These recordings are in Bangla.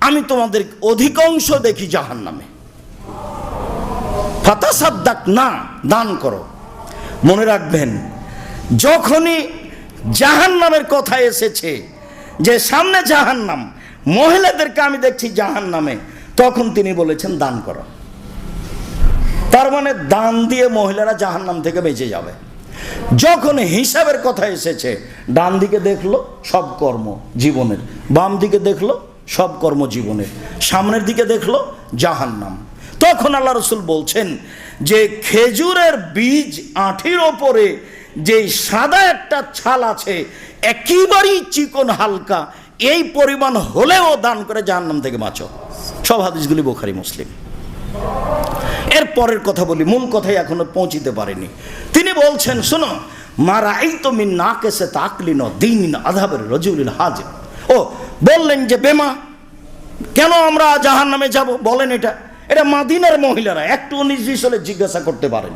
আমি তোমাদের অধিকাংশ দেখি জাহান নামে ফাতাসাদ্দাক না দান করো। মনে রাখবেন, যখনই জাহান নামের কথা এসেছে যে সামনে জাহান নাম মহিলাদেরকে আমি দেখছি জাহান নামে তখন তিনি বলেছেন, দান করো। তার মানে দান দিয়ে মহিলারা জাহান নাম থেকে বেঁচে যাবে। যখন হিসাবের কথা এসেছে, ডান দিকে দেখল সব কর্ম, জীবনের। বাম দিকে দেখল সব কর্ম জীবনের সামনের দিকে দেখল জাহান্নাম। তখন আল্লাহ রসুল বলছেন যে খেজুরের বীজ আঠির ওপরে যে সাদা একটা ছাল আছে, একেবারেই চিকন হালকা, এই পরিমাণ হলেও দান করে জাহান্নাম থেকে বাঁচো। সব হাদিসগুলি বোখারি, মুসলিম। এর পরের কথা বলি, মূল কথাই এখনও পৌঁছিতে পারেনি। তিনি বলছেন, শোনো মারা এই তো মিন না কেসে তাকলিন দিন আধাবের রজুলিল হাজির। ও বললেন যে, বেমা, কেন আমরা জাহান নামে যাব? বলেন এটা। এটা মাদিনার মহিলারা, একটু বিশ হলে জিজ্ঞাসা করতে পারেন।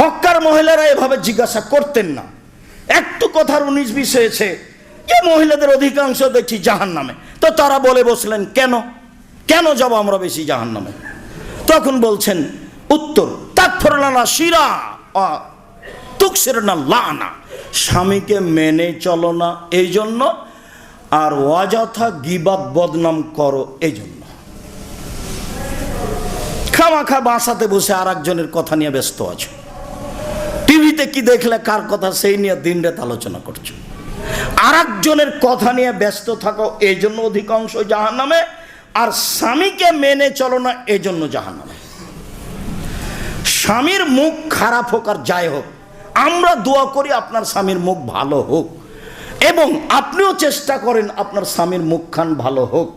মক্কার মহিলারা এভাবে জিজ্ঞাসা করতেন না। একটু কথার উনিশ বিশ হয়েছে, যে মহিলাদের অধিকাংশ দেখছি জাহান নামে তো তারা বলে বসলেন, কেন? কেন যাব আমরা বেশি জাহান নামে তখন বলছেন, উত্তর তাৎফরলানা শিরা। তুকসের না লানা। স্বামীকে মেনে চলো না এই জন্য আর অযথা গিবাদ বদনাম করো এই জন্য খামাখা বাসাতে বসে আর একজনের কথা নিয়ে ব্যস্ত আছো। টিভিতে কি দেখলে, কার কথা, সেই নিয়ে দিন রাত আলোচনা করছ। আর একজনের কথা নিয়ে ব্যস্ত থাকো এই জন্য অধিকাংশ জাহান নামে আর স্বামীকে মেনে চলো না এই জন্য জাহান নামে স্বামীর মুখ খারাপ হোক আর যাই হোক আমরা দোয়া করি আপনার স্বামীর মুখ ভালো হোক। এবং আপনিও চেষ্টা করেন আপনার স্বামীর মুখখান ভালো হোক।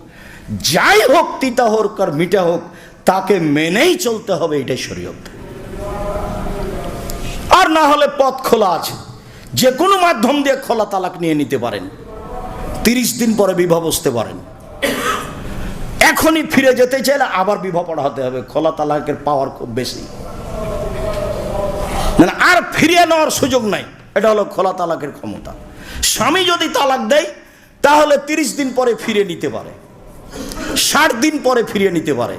যাই হোক, তিতা হোক আর মিঠা হোক, তাকে মেনেই চলতে হবে, এটাই শরীয়ত। আর না হলে পথ খোলা আছে। যে কোনো মাধ্যম দিয়ে খোলা তালাক নিয়ে নিতে পারেন। তিরিশ দিন পরে বিবাহ বসতে পারেন। এখনই ফিরে যেতে চাইলে আবার বিবাহ পড়াতে হবে। খোলা তালাকের পাওয়ার খুব বেশি। মানে আর ফিরিয়ে নেওয়ার সুযোগ নাই। এটা হলো খোলা তালাকের ক্ষমতা। স্বামী যদি তালাক দেয়, তাহলে তিরিশ দিন পরে ফিরে নিতে পারে। ষাট দিন পরে ফিরিয়ে নিতে পারে।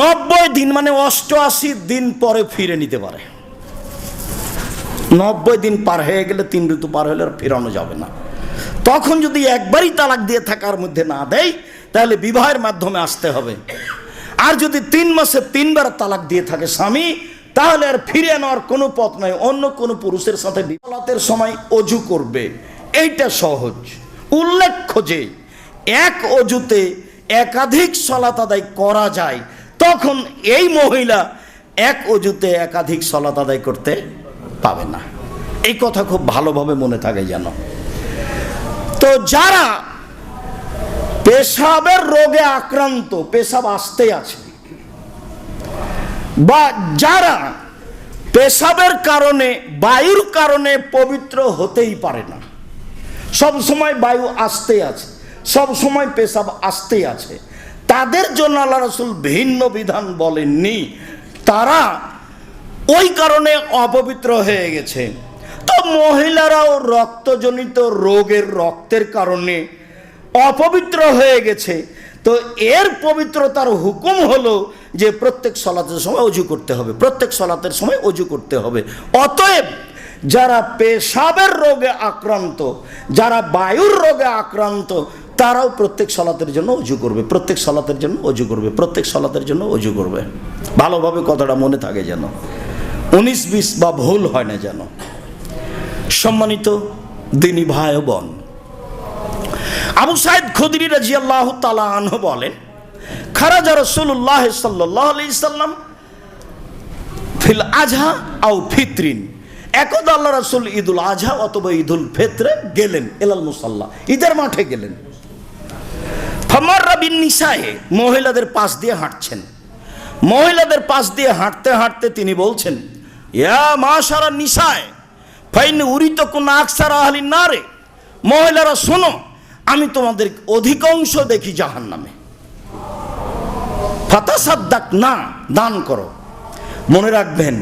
নব্বই দিন মানে অষ্টআশি দিন পরে ফিরে নিতে পারে। নব্বই দিন পার হয়ে গেলে তিন ঋতু পার হলে আর ফেরানো যাবে না। তখন যদি একবারই তালাক দিয়ে থাকার মধ্যে না দেয়, তাহলে বিবাহের মাধ্যমে আসতে হবে। আর যদি তিন মাসে তিনবার তালাক দিয়ে থাকে স্বামী, তাহলে আর ফিরে নেওয়ার কোনো পথ নাই, অন্য কোনো পুরুষের সাথে বিবাহের সময় অজু করবে। এইটা সহজ। উল্লেখ্য যে, এক অজুতে একাধিক সলাত আদায় করা যায়, তখন এই মহিলা এক অজুতে একাধিক সলাত আদায় করতে পাবে না। এই কথা খুব ভালোভাবে মনে থাকে যেন। তো যারা পেশাবের রোগে আক্রান্ত, পেশাব আসতে আছে। বা যারা পেশাবের কারণে, বায়ুর কারণে পবিত্র হতেই পারে না। সব সময় বায়ু আসতে আছে, সব সময় পেশাব আসতে আছে। তাদের জন্য আল্লাহ রসুল ভিন্ন বিধান বলেননি। তারা ওই কারণে অপবিত্র হয়ে গেছে। তো মহিলারাও রক্তজনিত রোগের রক্তের কারণে অপবিত্র হয়ে গেছে। তো এর পবিত্রতার হুকুম হলো যে প্রত্যেক সলাতের সময় অজু করতে হবে। প্রত্যেক সলাতের সময় অজু করতে হবে। অতএব যারা পেশাবের রোগে আক্রান্ত, যারা বায়ুর রোগে আক্রান্ত, তারাও প্রত্যেক সলাতের জন্য অজু করবে। প্রত্যেক সলাতের জন্য অজু করবে। প্রত্যেক সলাতের জন্য অজু করবে। ভালোভাবে কথাটা মনে থাকে যেন। উনিশ বিশ বা ভুল হয় না যেন। সম্মানিত দিনী ভাই বোন আবু সাইদ খুদরি রাজি আল্লাহ তালাহ বলেন, খারাজা রসুল্লাহ সাল্লাহ আলি সাল্লাম ফিল আজহা আউ ফিতরিন। একদা আল্লাহ রসুল ঈদুল আজহা অথবা ঈদুল ফেতরে গেলেন এলাল মুসাল্লাহ ঈদের মাঠে গেলেন। ফামার রাবিন নিসায়ে, মহিলাদের পাশ দিয়ে হাঁটছেন। মহিলাদের পাশ দিয়ে হাঁটতে হাঁটতে তিনি বলছেন, ইয়া মা সারা নিসায়, ফাইন উরিত কোন আকসার আহলি না রে মহিলারা শোনো আমি তোমাদের অধিকাংশ দেখি জাহান নামে ফাতাসাদ্দাক, না, দান করো। মনে রাখবেন,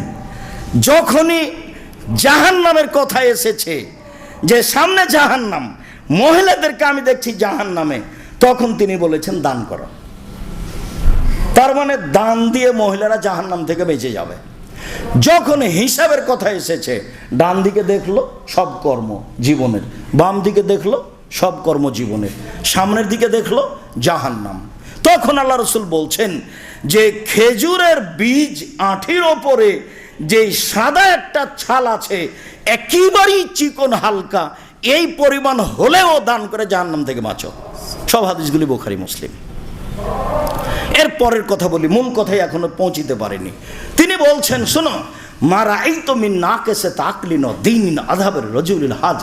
যখনই জাহান নামের কথা এসেছে যে সামনে জাহান নাম মহিলাদেরকে আমি দেখছি জাহান নামে তখন তিনি বলেছেন, দান করো। তার মানে দান দিয়ে মহিলারা জাহান নাম থেকে বেঁচে যাবে। যখন হিসাবের কথা এসেছে, ডান দিকে দেখল সব কর্ম, জীবনের, বাম দিকে দেখল সব কর্ম জীবনের সামনের দিকে দেখল জাহান্নাম। তখন আল্লাহ রসুল বলছেন যে খেজুরের বীজ আঠির ওপরে যে সাদা একটা ছাল আছে, একেবারেই চিকন হালকা, এই পরিমাণ হলেও দান করে জাহান্নাম থেকে বাঁচো। সব হাদিসগুলি বোখারি, মুসলিম। এর পরের কথা বলি, মূল কথাই এখনও পৌঁছিতে পারেনি। তিনি বলছেন, শোনো মারা এই তুমি না কেসে তাকলিন দিন আধাবের রজুলিল হাজ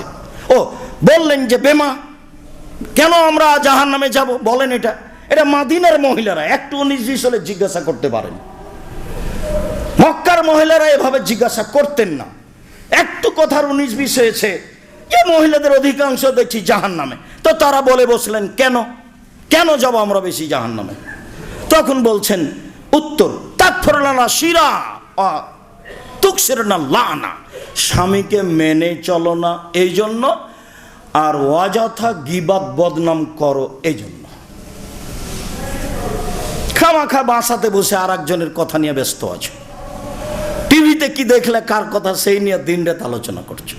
ও বললেন যে, বেমা, কেন আমরা জাহান নামে যাব? বলেন এটা। এটা মাদিনার মহিলারা, একটু বিশ হলে জিজ্ঞাসা করতে পারেন। মক্কার মহিলারা এভাবে জিজ্ঞাসা করতেন না। একটু কথার উনিশ বিশ হয়েছে। যে মহিলাদের অধিকাংশ দেখছি জাহান নামে তো তারা বলে বসলেন, কেন? কেন যাব আমরা বেশি জাহান নামে তখন বলছেন, উত্তর তাৎফরলানা শিরা তুকসের না লানা। স্বামীকে মেনে চলো না এই জন্য আর অযথা গিবাদ বদনাম করো এই জন্য খামাখা বাসাতে বসে আর একজনের কথা নিয়ে ব্যস্ত আছো। টিভিতে কি দেখলে কার কথা সেই নিয়ে দিন রাত আলোচনা করছ?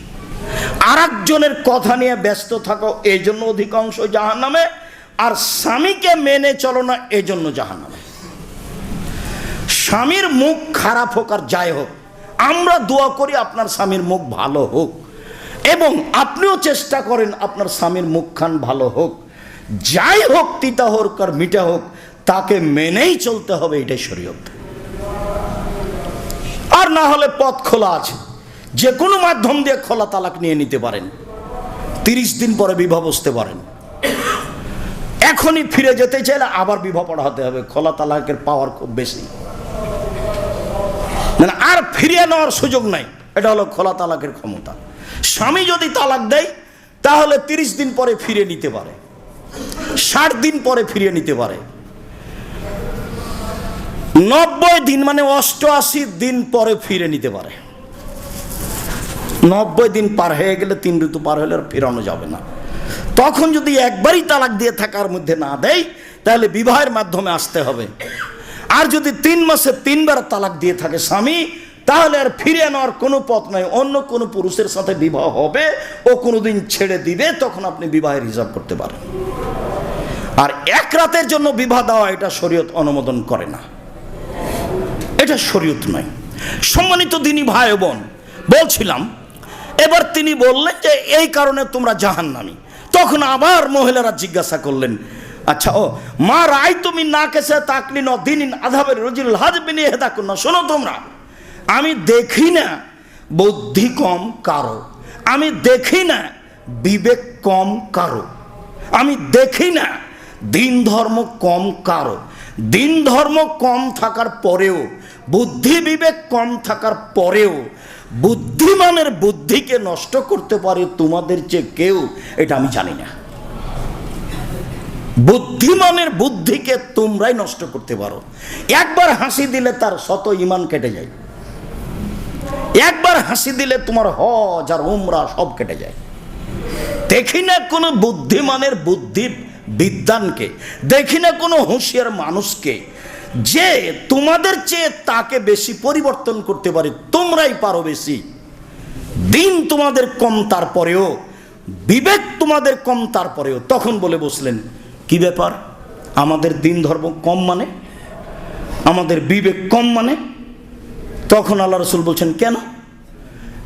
আর একজনের কথা নিয়ে ব্যস্ত থাকো এই জন্য অধিকাংশ জাহান নামে আর স্বামীকে মেনে চলো না এই জন্য জাহান নামে স্বামীর মুখ খারাপ হোক আর যাই হোক, আমরা দোয়া করি আপনার স্বামীর মুখ ভালো হোক। এবং আপনিও চেষ্টা করেন আপনার স্বামীর মুখখান ভালো হোক, যাই হোক তিতা হোক আর মিঠা হোক, তাকে মেনেই চলতে হবে, এটাই শরীয়ত। আর না হলে পথ খোলা আছে, যে কোনো মাধ্যম দিয়ে খোলা তালাক নিয়ে নিতে পারেন, তিরিশ দিন পরে বিবাহ বসতে পারেন। এখনই ফিরে যেতে চাইলে আবার বিবাহ পড়াতে হবে, খোলা তালাকের পাওয়ার খুব বেশি। মানে আর ফিরিয়ে নেওয়ার সুযোগ নাই, এটা হলো খোলা তালাকের ক্ষমতা। স্বামী যদি তালাক দেয়, তাহলে তিরিশ দিন পরে ফিরে নিতে পারে। ষাট দিন পরে ফিরিয়ে নিতে পারে। নব্বই দিন মানে অষ্টআশি দিন পরে ফিরে নিতে পারে। নব্বই দিন পার হয়ে গেলে তিন ঋতু পার হলে আর ফেরানো যাবে না। তখন যদি একবারই তালাক দিয়ে থাকার মধ্যে না দেয়, তাহলে বিবাহের মাধ্যমে আসতে হবে। আর যদি তিন মাসে তিনবার তালাক দিয়ে থাকে স্বামী তাহলে আর ফিরে নেওয়ার কোনো পথ নাই। অন্য কোনো পুরুষের সাথে বিবাহ হবে, ও কোনোদিন ছেড়ে দিবে, তখন আপনি বিবাহের হিসাব করতে পারেন। আর এক রাতের জন্য বিবাহ দেওয়া এটা শরীয়ত অনুমোদন করে না। এটা শরীয়ত নয়। সম্মানিত দিনী ভাই বোন, বলছিলাম, এবার তিনি বললেন যে এই কারণে তোমরা জাহান্নামি। তখন আবার মহিলারা জিজ্ঞাসা করলেন আচ্ছা ও, মা রায় তুমি না কেসে তাকলি ন দিন আধাবের রজিল হাজবিনি হেদা না শোনো তোমরা। আমি দেখি না বুদ্ধি কম কারও। আমি দেখি না বিবেক কম কারও। আমি দেখি না দিন ধর্ম কম কারও। দিন ধর্ম কম থাকার পরেও, বুদ্ধি বিবেক কম থাকার পরেও, বুদ্ধিমানের বুদ্ধিকে নষ্ট করতে পারে তোমাদের চেয়ে কেউ, এটা আমি জানি না। বুদ্ধিমানের বুদ্ধিকে তোমরাই নষ্ট করতে পারো। একবার হাসি দিলে তার শত ইমান কেটে যায়। একবার হাসি দিলে তোমার হজ আর উমরা সব কেটে যায়। দেখি না কোনো বুদ্ধিমানের বুদ্ধি বিদ্যানকে দেখি না কোনো হুঁশিয়ার মানুষকে, যে তোমাদের চেয়ে তাকে বেশি পরিবর্তন করতে পারে, তোমরাই পারো বেশি। দিন তোমাদের কম তারপরেও, বিবেক তোমাদের কম তারপরেও। তখন বলে বসলেন, কি ব্যাপার? আমাদের দিন ধর্ম কম মানে? আমাদের বিবেক কম মানে? তখন আল্লাহ রসুল বলছেন, কেন?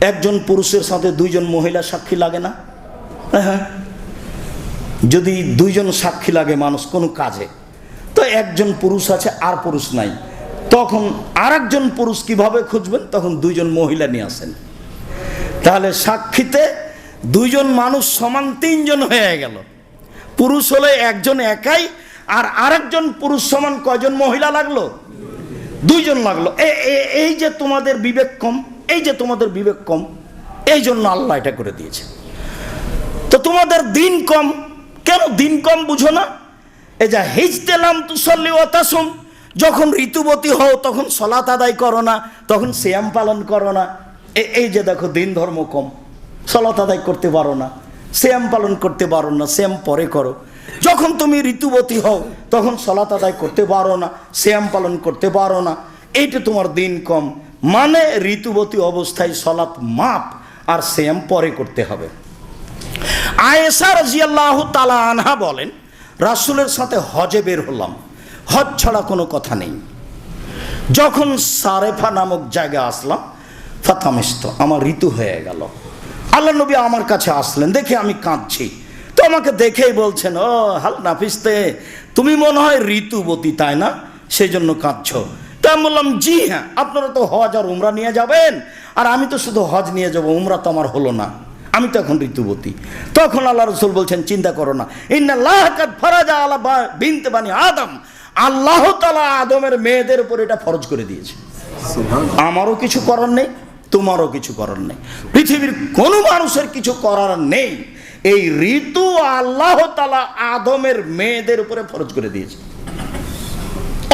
একজন পুরুষের সাথে দুইজন মহিলা সাক্ষী লাগে না? হ্যাঁ যদি দুইজন সাক্ষী লাগে মানুষ, কোনো কাজে। তো একজন পুরুষ আছে, আর পুরুষ নাই। তখন আর একজন পুরুষ কীভাবে খুঁজবেন? তখন দুইজন মহিলা নিয়ে আসেন। তাহলে সাক্ষীতে দুইজন মানুষ সমান তিনজন হয়ে গেল। পুরুষ হলে একজন একাই, আর আরেকজন পুরুষ সমান কয়জন মহিলা লাগল? দুইজন লাগল। এই যে তোমাদের বিবেক কম এই যে তোমাদের বিবেক কম, এই জন্য আল্লাহ এটা করে দিয়েছে। তো তোমাদের দিন কম, কেন দিন কম বুঝো না? এই যা হিজতেলাম তুসল্লি ওতাসম যখন ঋতুবতী হও তখন সলাত আদায় করো না, তখন শ্যাম পালন করো না। এ- এই যে দেখো, দিন ধর্ম কম সলাত আদায় করতে পারো না শ্যাম পালন করতে পারো না শ্যাম পরে করো। যখন তুমি ঋতুবতী হও তখন সলাত আদায় করতে পারো না শ্যাম পালন করতে পারো না। এইটা তোমার দিন কম। মানে ঋতুবতী অবস্থায় সলাৎ মাপ আর সেম পরে করতে হবে। আয়েশা রাজিয়াল্লাহ তালা আনহা বলেন, রাসুলের সাথে হজে বের হলাম। হজ ছাড়া কোনো কথা নেই। যখন সারেফা নামক জায়গা আসলাম ফাতামিস্ত আমার ঋতু হয়ে গেল। আল্লাহ নবী আমার কাছে আসলেন, দেখে আমি কাঁদছি। তো আমাকে দেখেই বলছেন, ও হাল নাফিস্তে তুমি মনে হয় ঋতুবতী, তাই না? সেই জন্য কাঁদছ। আমি বললাম জি হ্যাঁ আপনারা তো হজ আর উমরা নিয়ে যাবেন। আর আমি তো শুধু হজ নিয়ে যাব উমরা তো আমার হলো না। আমি তো এখন ঋতুবতী। তখন আল্লাহ রসুল বলছেন চিন্তা করো না। ইন্নাল্লাহ ফরাজা আলা বা- বিনতে বানি আদম। আল্লাহ তালা আদমের মেয়েদের উপর এটা ফরজ করে দিয়েছে। আমারও কিছু করার নেই তোমারও কিছু করার নেই। পৃথিবীর কোনো মানুষের কিছু করার নেই। এই ঋতু আল্লাহ তালা আদমের মেয়েদের উপরে ফরজ করে দিয়েছে।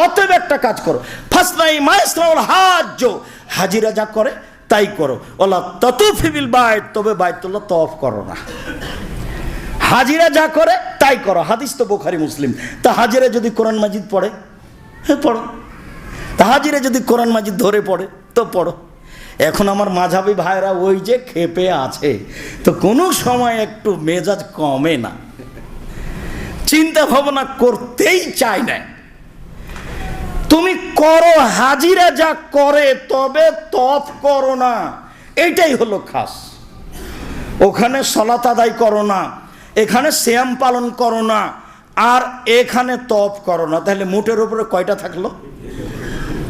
অতএব একটা কাজ করো। ফাসনাই মাইসরাউল হাজ্য হাজিরা যা করে, তাই করো। ওলা ততুফিবিল বাইত, তবে বাইতুল্লাহ তফ করো না। হাজিরা যা করে, তাই করো। হাদিস তো বোখারি, মুসলিম। তা হাজিরা যদি কোরআন মাজিদ পড়ে হ্যাঁ পড়ো। তা হাজিরা যদি কোরআন মাজিদ ধরে পড়ে, তো পড়ো। এখন আমার মাঝাবি ভাইরা ওই যে খেপে আছে। তো কোনো সময় একটু মেজাজ কমে না। চিন্তা ভাবনা করতেই চায় না। তুমি করো, হাজিরা যা করে, তবে তফ করো না। এইটাই হলো খাস। ওখানে সলাত আদায় করো না, এখানে শ্যাম পালন করো না, আর এখানে তপ করো না। তাহলে মুটের উপরে কয়টা থাকল?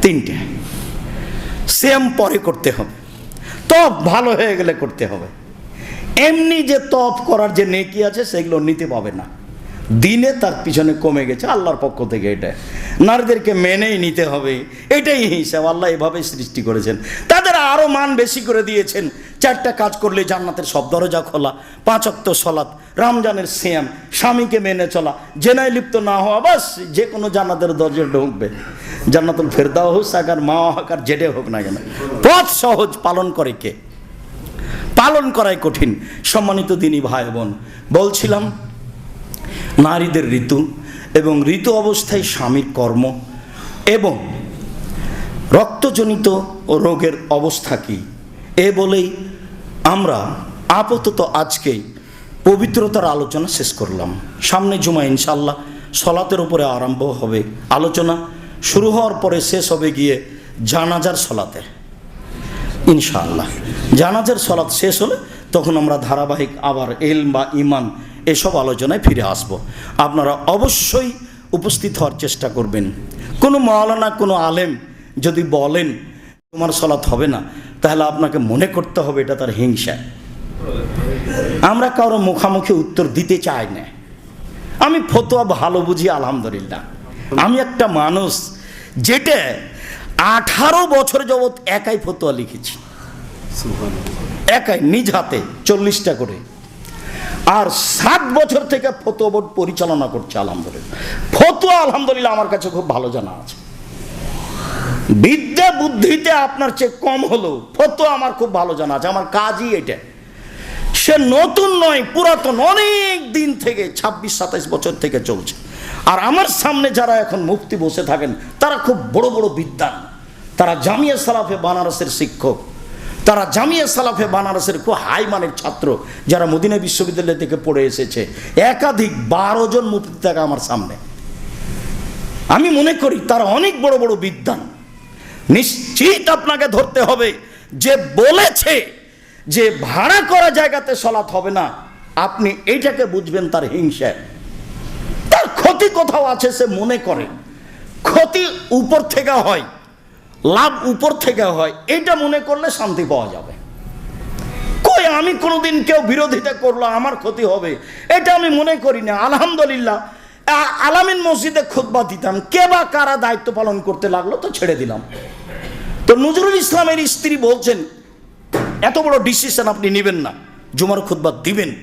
তিনটে। শ্যাম পরে করতে হবে। তপ ভালো হয়ে গেলে করতে হবে। এমনি যে তপ করার যে নেকি আছে, সেগুলো নিতে পাবে না। দিনে তার পিছনে কমে গেছে, আল্লাহর পক্ষ থেকে এটা। নারীদেরকে মেনেই নিতে হবে, এটাই হিসাব, আল্লাহ এভাবে সৃষ্টি করেছেন। তাদের আরও মান বেশি করে দিয়েছেন, চারটা কাজ করলে জান্নাতের সব দরজা খোলা, পাঁচ অক্ত সলাৎ, রমজানের শ্যাম স্বামীকে মেনে চলা, জেনায় লিপ্ত না হওয়া, বাস যে কোনো জান্নাতের দরজা ঢুকবে। জান্নাতুল ফেরদাও হোক সাকার মা হোক আর জেডে হোক না কেন, পথ সহজ পালন করে কে? পালন করাই কঠিন। সম্মানিত দিনী ভাই বোন, বলছিলাম নারীদের ঋতু এবং ঋতু অবস্থায় স্বামীর কর্ম এবং রক্তজনিত রোগের অবস্থা কী? এ বলেই আমরা আপাতত আজকেই পবিত্রতার আলোচনা শেষ করলাম। সামনে জুমা ইনশাল্লাহ সলাতের উপরে আরম্ভ হবে আলোচনা। শুরু হওয়ার পরে শেষ হবে গিয়ে জানাজার সলাতে। ইনশাআল্লাহ। জানাজার সলাৎ শেষ হলে তখন আমরা ধারাবাহিক আবার এল বা ইমান এসব আলোচনায় ফিরে আসব। আপনারা অবশ্যই উপস্থিত হওয়ার চেষ্টা করবেন। কোনো মাওলানা, কোনো আলেম যদি বলেন, তোমার সলাৎ হবে না, তাহলে আপনাকে মনে করতে হবে এটা তার হিংসা। আমরা কারও মুখামুখি উত্তর দিতে চাই না। আমি ফতোয়া ভালো বুঝি, আলহামদুলিল্লাহ। আমি একটা মানুষ যেটা আঠারো বছর যাবৎ একাই ফতোয়া লিখেছি। একাই, নিজ হাতে, চল্লিশটা করে। আর সাত বছর থেকে ফতোয়া বোর্ড পরিচালনা করছে, আলহামদুলিল্লাহ। ফতোয়া, আলহামদুলিল্লাহ, আমার কাছে খুব ভালো জানা আছে। বিদ্যা বুদ্ধিতে আপনার চেয়ে কম হলো ফতোয়া আমার খুব ভালো জানা আছে। আমার কাজই এটা। সে নতুন নয়, পুরাতন, অনেক দিন থেকে, ছাব্বিশ, সাতাইশ বছর থেকে চলছে। আর আমার সামনে যারা এখন মুক্তি বসে থাকেন, তারা খুব বড় বড় বিদ্যান তারা জামিয়া সালাফে বানারসের শিক্ষক। তারা জামিয়া সালাফে বানারসের খুব হাই মানের ছাত্র, যারা মদিনা বিশ্ববিদ্যালয় থেকে পড়ে এসেছে। একাধিক বারো জন মুফতি থাকে আমার সামনে। আমি মনে করি তারা অনেক বড় বড় বিদ্যান নিশ্চিত আপনাকে ধরতে হবে যে বলেছে যে ভাড়া করা জায়গাতে সলাৎ হবে না। আপনি এইটাকে বুঝবেন তার হিংসা। তার ক্ষতি কোথাও আছে সে মনে করে। ক্ষতি উপর থেকে হয়। লাভ উপর থেকে হয়, এটা মনে করলে শান্তি পাওয়া যাবে। কই, আমি কোনোদিন কেউ বিরোধিতা করল, আমার ক্ষতি হবে? এটা আমি মনে করি না। আলহামদুলিল্লাহ আলামিন মসজিদে খুতবা দিতাম। কে বা কারা দায়িত্ব পালন করতে লাগল, তো ছেড়ে দিলাম। তো নজরুল ইসলামের স্ত্রী বলছেন, এত বড় ডিসিশন আপনি নেবেন না। জুমার খুতবা দিবেন।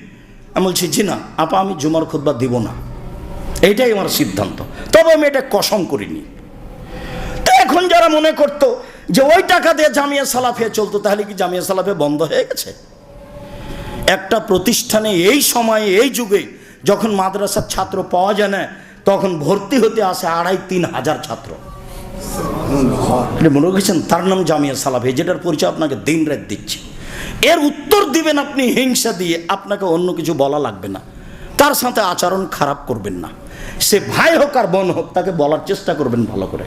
আমি বলছি, জি না, আপা, আমি জুমার খুতবা দিব না। এইটাই আমার সিদ্ধান্ত। তবে আমি এটা কসম করিনি। এখন যারা মনে করতো যে ওই টাকা দিয়ে জামিয়া সালাফে চলতো, তাহলে কি জামিয়া সালাফে বন্ধ হয়ে গেছে? একটা প্রতিষ্ঠানে এই সময়ে, এই যুগে যখন মাদ্রাসার ছাত্র পাওয়া যায় না, তখন ভর্তি হতে আসে আড়াই তিন হাজার ছাত্র। মনে রেখেছেন তার নাম জামিয়া সালাফি, যেটার পরিচয় আপনাকে দিন রাত দিচ্ছে। এর উত্তর দিবেন আপনি হিংসা দিয়ে, আপনাকে অন্য কিছু বলা লাগবে না। তার সাথে আচরণ খারাপ করবেন না। সে ভাই হোক আর বোন হোক, তাকে বলার চেষ্টা করবেন ভালো করে।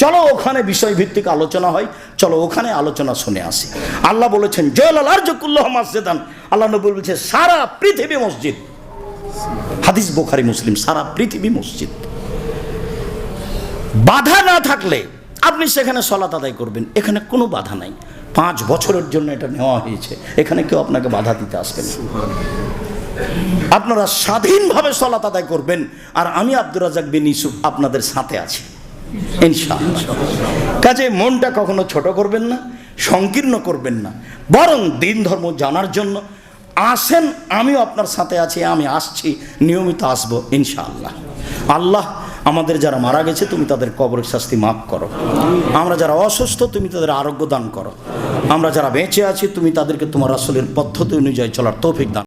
চলো ওখানে বিষয়ভিত্তিক আলোচনা হয়, চলো ওখানে আলোচনা শুনে আসি। আল্লাহ বলেছেন, জয়লাল আর জকুল্লাহ মসজিদান। আল্লাহ নবী বলছে সারা পৃথিবী মসজিদ। হাদিস বোখারি, মুসলিম, সারা পৃথিবী মসজিদ। বাধা না থাকলে আপনি সেখানে সলাত আদায় করবেন, এখানে কোনো বাধা নাই। পাঁচ বছরের জন্য এটা নেওয়া হয়েছে, এখানে কেউ আপনাকে বাধা দিতে আসবে আপনারা স্বাধীনভাবে সলাত আদায় করবেন। আর আমি আব্দুর রাজাক বিন ইসুফ আপনাদের সাথে আছি। ইনশাআল্লাহ। কাজে মনটা কখনো ছোট করবেন না, সংকীর্ণ করবেন না। বরং দিন ধর্ম জানার জন্য আসেন, আমিও আপনার সাথে আছি, আমি আসছি, নিয়মিত আসব, ইনশাআল্লাহ। আল্লাহ আমাদের যারা মারা গেছে, তুমি তাদের কবরের শাস্তি মাফ করো। আমরা যারা অসুস্থ, তুমি তাদের আরোগ্য দান করো। আমরা যারা বেঁচে আছি, তুমি তাদেরকে তোমার আসলের পদ্ধতি অনুযায়ী চলার তৌফিক দান